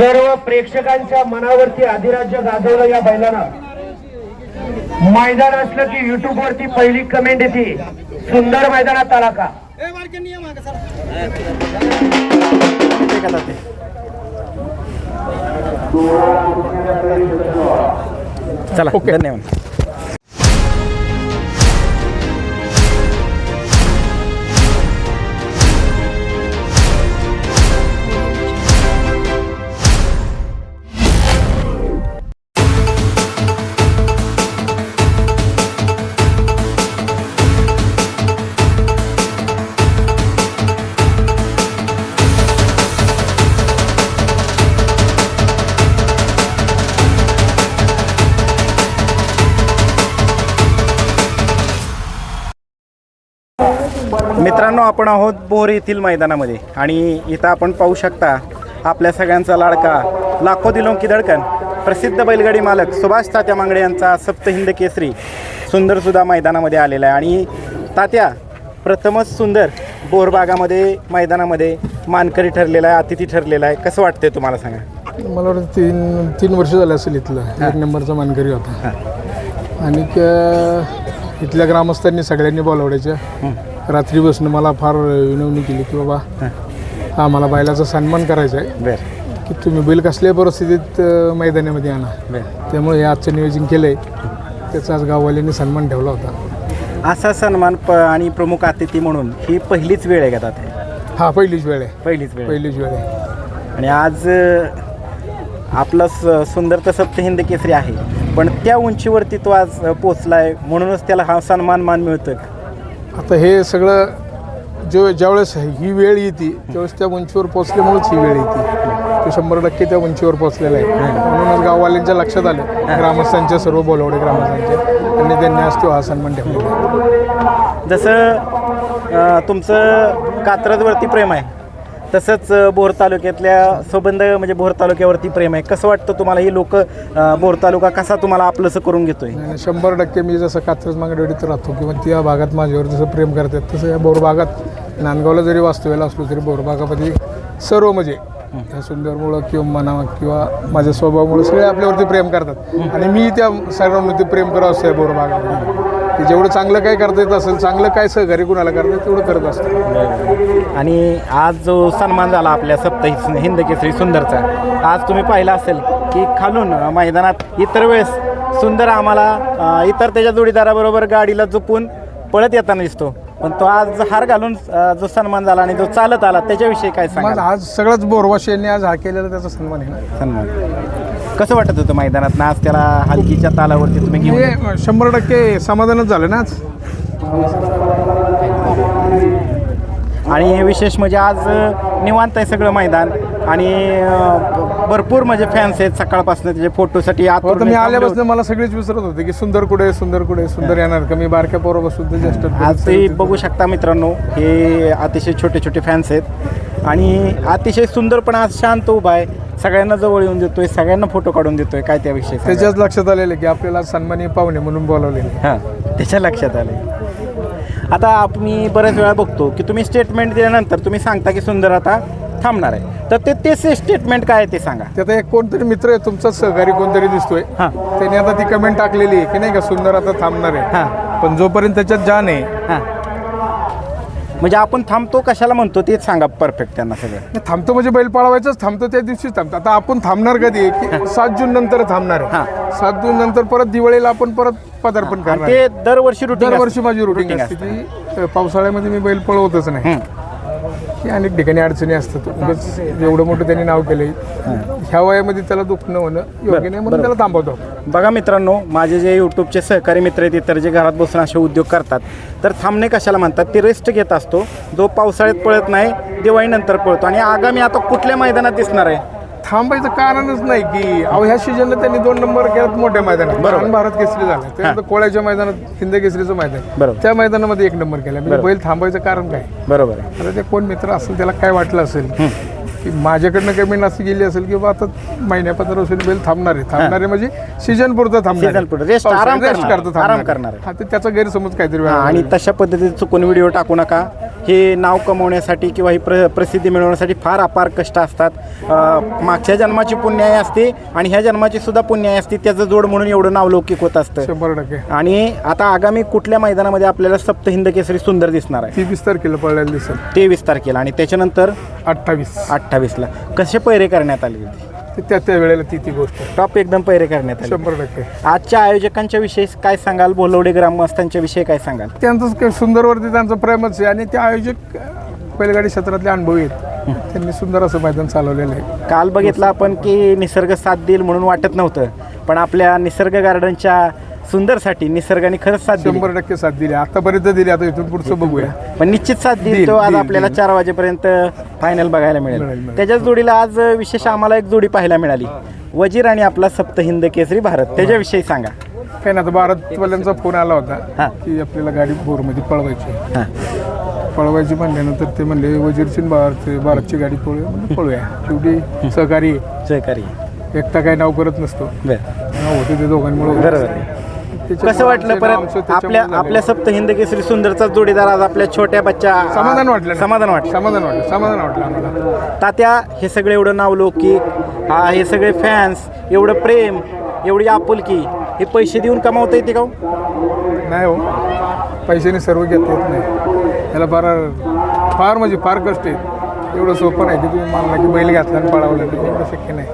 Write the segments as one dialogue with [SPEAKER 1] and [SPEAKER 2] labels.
[SPEAKER 1] सर्व प्रेक्षकांच्या मनावरती अधिराज्य गाजवलं या बैलानं. मैदान असलं की युट्यूब वरती पहिली कमेंट येते. सुंदर मैदानात आला का?
[SPEAKER 2] चला धन्यवाद. मित्रांनो आपण आहोत बोर येथील मैदानामध्ये आणि इथं आपण पाहू शकता आपल्या सगळ्यांचा लाडका लाखो दिलों की धडकन प्रसिद्ध बैलगाडी मालक सुभाष तात्या मांगडे यांचा सप्तहिंद केसरी सुंदरसुद्धा मैदानामध्ये आलेला आहे. आणि तात्या प्रथमच सुंदर बोरबागामध्ये मैदानामध्ये मानकरी ठरलेला आहे अतिथी ठरलेला आहे. कसं वाटतंय तुम्हाला सांगा?
[SPEAKER 3] मला वाटतं तीन तीन वर्ष झाले असेल इथलं. एक नंबरचा मानकरी होता. आणि इथल्या ग्रामस्थांनी सगळ्यांनी बोलावड्याच्या रात्री बसणं मला फार विनवणी केली की बाबा आम्हाला बैलाचा सन्मान करायचा आहे.
[SPEAKER 2] बरं.
[SPEAKER 3] की तुम्ही बैल कसल्याही परिस्थितीत अ, मैदानामध्ये आणा. त्यामुळे हे आजचं नियोजन केलं आहे त्याचा आज गाववाल्यांनी सन्मान ठेवला होता.
[SPEAKER 2] असा सन्मान प आणि प्रमुख अतिथी म्हणून ही पहिलीच वेळ आहे का तात्या
[SPEAKER 3] हा पहिलीच वेळ आहे.
[SPEAKER 2] पहिलीच वेळ आहे.
[SPEAKER 3] पहिलीच वेळ आहे.
[SPEAKER 2] आणि आज अ, आपला स सुंदर तर सप्तहिंद केसरी आहे पण त्या उंचीवरती तो आज अ, पोचलाय म्हणूनच त्याला हा सन्मान मान मिळतोय.
[SPEAKER 3] आता हे सगळं जो ज्यावेळेस ही वेळ येते त्यावेळेस त्या उंचीवर पोचल्यामुळेच ही वेळ येते. तो शंभर टक्के त्या उंचीवर पोचलेला आहे. म्हणूनच गाववाल्यांच्या लक्षात आलं ग्रामस्थांच्या सर्व बोलवडे ग्रामस्थांच्या आणि त्यांनी आज तो हा सन्मान ठेवलेला
[SPEAKER 2] जसं तुमचं कात्रजवरती प्रेम आहे. तसंच भोर तालुक्यातल्या संबंध म्हणजे भोर तालुक्यावरती प्रेम आहे. कसं वाटतं तुम्हाला ही लोक भोर तालुका कसा तुम्हाला आपलंसं करून घेतोय?
[SPEAKER 3] शंभर टक्के मी जसं कात्रज मागडीत राहतो किंवा त्या भागात माझ्यावर जसं प्रेम करतात तसं या बोरबागात नांदगावला जरी वास्तव्याला असलो तरी बोरबागामध्ये सर्व म्हणजे या सुंदरमुळं किंवा मना किंवा माझ्या स्वभावामुळे सगळे आपल्यावरती प्रेम करतात. आणि मी त्या सर्वांवरती प्रेम करावं असतं या बोरबागामध्ये की जेवढं चांगलं काय करता येत असेल चांगलं काय सहकार्य कुणाला करता येतं तेवढं करत असतं.
[SPEAKER 2] आणि आज जो सन्मान झाला आपल्या सप्त हिंद केसरी सुंदरचा आज तुम्ही पाहिला असेल की खालून अ, मैदानात इतर वेळेस सुंदर आम्हाला अ, इतर त्याच्या जोडीदाराबरोबर गाडीला झोपून पळत येताना दिसतो. पण तो आज हार घालून अ, जो सन्मान झाला आणि जो चालत आला त्याच्याविषयी काय
[SPEAKER 3] मग
[SPEAKER 2] सांगा
[SPEAKER 3] आज सगळंच बोरवाशी यांनी आज हा केलेला त्याचा सन्मान आहे ना.
[SPEAKER 2] सन्मान. कसं वाटत होतं मैदानात ना आज त्याला हलकीच्या तालावरती तुम्ही घेऊन
[SPEAKER 3] हे शंभर टक्के समाधानच झालं ना आज.
[SPEAKER 2] आणि हे विशेष म्हणजे आज अ, निवांत आहे सगळं मैदान. आणि अ, भरपूर म्हणजे फॅन्स आहेत सकाळपासून त्याचे फोटोसाठी
[SPEAKER 3] हो तर मी आल्यापासून मला सगळेच विसरत होते की सुंदर कुठे सुंदर कुठे सुंदर येणार का? मी बारक्या पोराबा सुद्धा जास्त
[SPEAKER 2] आज ते बघू शकता मित्रांनो हे अतिशय छोटे छोटे फॅन्स आहेत. आणि अतिशय सुंदर पण आज शांत उभा आहे. सगळ्यांना जवळ येऊन देतोय सगळ्यांना फोटो काढून देतोय काय त्याविषयी सांगा?
[SPEAKER 3] त्याच्याच लक्षात आलेलं की आपल्याला आज सन्माननीय पाहुणे म्हणून बोलावलेले
[SPEAKER 2] हां त्याच्या लक्षात आले आता आम्ही बऱ्याच वेळा बघतो की तुम्ही स्टेटमेंट दिल्यानंतर तुम्ही सांगता की सुंदर आता थांबणार आहे. तर ते तेच स्टेटमेंट काय आहे ते सांगा.
[SPEAKER 3] ते आता एक कोणतरी मित्र आहे तुमचाच सहकारी कोणतरी दिसतोय.
[SPEAKER 2] हां.
[SPEAKER 3] त्याने आता ती कमेंट टाकलेली आहे की नाही का सुंदर आता थांबणार आहे.
[SPEAKER 2] हां.
[SPEAKER 3] पण जोपर्यंत त्याच्यात जाण आहे
[SPEAKER 2] हां. म्हणजे आपण थांबतो कशाला म्हणतो तेच सांगा परफेक्ट त्यांना सगळं.
[SPEAKER 3] थांबतो म्हणजे बैल पळवायचाच थांबतो त्या दिवशीच थांबतो. आता आपण थांबणार कधी? की सात जून नंतर थांबणार आहे.
[SPEAKER 2] हां.
[SPEAKER 3] सात जून नंतर परत दिवाळीला आपण परत पदार्पन
[SPEAKER 2] आणि
[SPEAKER 3] करणार
[SPEAKER 2] ते दरवर्षी रुटीन
[SPEAKER 3] दरवर्षी माझी रुटीन असते की अ, पावसाळ्यामध्ये मी बैल पळवतच नाही. की अनेक ठिकाणी अडचणी असतात. उगाच एवढं मोठं त्यांनी नाव केलंय. ह्या वयामध्ये त्याला दुखणं होणं योग्य नाही म्हणून त्याला थांबवतो.
[SPEAKER 2] बघा मित्रांनो माझे जे यूट्यूबचे सहकारी मित्र आहेत इतर जे घरात बसून असे उद्योग करतात तर थांबणे कशाला म्हणतात? ते रेस्ट घेत असतो. जो पावसाळ्यात पळत नाही दिवाळीनंतर पळतो. आणि आगामी आता कुठल्या मैदानात दिसणार आहे?
[SPEAKER 3] थांबायचं कारणच नाही की अहो ह्या सीजनला त्यांनी दोन नंबर केलात मोठ्या मैदानात. बरोबर. भारत केसरी झाला. त्यानंतर कोळ्याच्या मैदानात हिंद केसरीचं मैदान
[SPEAKER 2] बरोबर.
[SPEAKER 3] त्या मैदानामध्ये एक नंबर केला. म्हणजे बैल थांबायचं कारण काय?
[SPEAKER 2] बरोबर आहे.
[SPEAKER 3] आता ते कोण मित्र असेल त्याला काय वाटलं असेल? की माझ्याकडनं कमी नसी गेली असेल की बा आता महिन्या पंधरा वर्षांनी बैल थांबणार आहे. थांबणार आहे म्हणजे सीजन पुरतं थांबणार.
[SPEAKER 2] Season पुरतं. Rest, आराम
[SPEAKER 3] रेस्ट
[SPEAKER 2] करणार.
[SPEAKER 3] करतं
[SPEAKER 2] आराम
[SPEAKER 3] थांबणार
[SPEAKER 2] करणार आहे.
[SPEAKER 3] हा त्याचा गैरसमज काहीतरी
[SPEAKER 2] हा, आणि. तशा पद्धतीने चुकून व्हिडिओ टाकू नका. हे नाव कमवण्यासाठी किंवा ही प्र प्रसिद्धी मिळवण्यासाठी फार अपार कष्ट असतात. मागच्या जन्माची पुण्याई असते आणि ह्या जन्माची सुद्धा पुण्याई असते त्याचं जोड म्हणून एवढं नावलौकिक होत असतं.
[SPEAKER 3] शंभर टक्के.
[SPEAKER 2] आणि आता आगामी कुठल्या मैदानामध्ये आपल्याला सप्तहिंद केसरी सुंदर दिसणार आहे?
[SPEAKER 3] ती वीस तारखेला पळायला दिसेल.
[SPEAKER 2] तेवीस तारखेला आणि त्याच्यानंतर
[SPEAKER 3] अठ्ठावीस.
[SPEAKER 2] अठ्ठावीसला. कसे पैरे करण्यात आले होते?
[SPEAKER 3] त्या त्या वेळेला ती ती गोष्ट.
[SPEAKER 2] टॉप एकदम पैरे करण्यात आले.
[SPEAKER 3] शंभर टक्के.
[SPEAKER 2] आजच्या आयोजकांच्या विषयी काय सांगाल? बोलवडे ग्रामस्थांच्या विषयी काय सांगाल?
[SPEAKER 3] त्यांचंच काही सुंदरवरती त्यांचं प्रेमच आहे. आणि ते आयोजक बैलगाडी क्षेत्रातले अनुभवी आहेत. त्यांनी सुंदर असं मैदान चालवलेलं आहे.
[SPEAKER 2] काल बघितलं आपण की निसर्ग साथ देईल म्हणून वाटत नव्हतं. पण आपल्या निसर्ग गार्डनच्या सुंदरसाठी निसर्गाने खरंच साथ दिली.
[SPEAKER 3] शंभर टक्के साथ दिली. आतापर्यंत दिली. आता इथून पुढचं बघूया.
[SPEAKER 2] पण निश्चित साथ दिली
[SPEAKER 3] देईल,
[SPEAKER 2] तो आज
[SPEAKER 3] देईल,
[SPEAKER 2] आपल्याला
[SPEAKER 3] देईल.
[SPEAKER 2] चार वाजेपर्यंत फायनल बघायला
[SPEAKER 3] मिळेल,
[SPEAKER 2] मिळेल
[SPEAKER 3] मिळेल.
[SPEAKER 2] त्याच्याच जोडीला आज विशेष आम्हाला एक जोडी पाहायला मिळाली. वजीर आणि आपला सप्तहिंद केसरी भारत. त्याच्याविषयी सांगा.
[SPEAKER 3] काही ना आता भारतवाल्यांचा फोन आला
[SPEAKER 2] हा.
[SPEAKER 3] होता की आपल्याला गाडी भोरमध्ये पळवायची
[SPEAKER 2] हां.
[SPEAKER 3] पळवायची म्हणल्यानंतर ते म्हणले वजीरची भारत भारतची गाडी पळूया. पळूया. शेवटी सहकारी आहे.
[SPEAKER 2] सहकारी
[SPEAKER 3] एकटा काही नाव करत नसतो.
[SPEAKER 2] बरं.
[SPEAKER 3] नाव होते ते दोघांमुळे.
[SPEAKER 2] बरोबर आहे. कसं वाटलं परत आपल्या. आपल्या सप्तहिंद केसरी सुंदरचा जोडीदार आज आपल्या छोट्या बच्चा
[SPEAKER 3] समाधान वाटलं.
[SPEAKER 2] समाधान वाटलं
[SPEAKER 3] समाधान वाटलं समाधान वाटलं आम्हाला
[SPEAKER 2] तात्या हे सगळं एवढं नावलौकिक हा हे सगळे फॅन्स एवढं प्रेम एवढी आपुलकी हे पैसे देऊन कमावता येते का हो?
[SPEAKER 3] नाही हो पैशाने सर्व घेता येत नाही त्याला फार फार म्हणजे फार कष्ट आहे एवढं सोपं नाही. की तुम्ही मानला की बैल घातला आणि पळावलं. नाही एवढं शक्य नाही.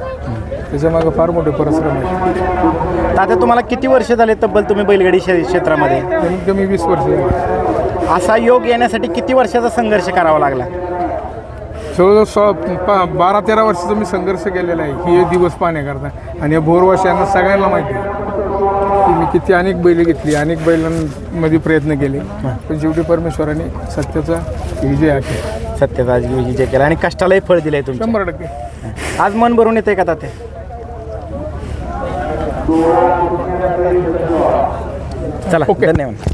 [SPEAKER 3] त्याच्यामागं फार मोठे परिश्रम आहे
[SPEAKER 2] तात्या तुम्हाला किती वर्ष झाले तब्बल तुम्ही बैलगाडी शे- क्षेत्रामध्ये?
[SPEAKER 3] कमीत कमी वीस वर्ष झाली.
[SPEAKER 2] असा योग येण्यासाठी किती वर्षाचा संघर्ष करावा लागला?
[SPEAKER 3] जवळजवळ सोळा पा बारा तेरा वर्षाचा मी संघर्ष केलेला आहे. हे दिवस पाहण्याकरता आणि या बोरवाशांना सगळ्यांना माहिती आहे की मी किती अनेक बैल घेतली अनेक बैलांमध्ये प्रयत्न केले. पण शेवटी परमेश्वराने सत्याचा विजय हा केला
[SPEAKER 2] सत्यता विजय केला. आणि कष्टालाही फळ दिलंय तुमच्या.
[SPEAKER 3] शंभर टक्के.
[SPEAKER 2] आज मन भरून येते का तात्या? चला
[SPEAKER 3] ओके.
[SPEAKER 2] धन्यवाद.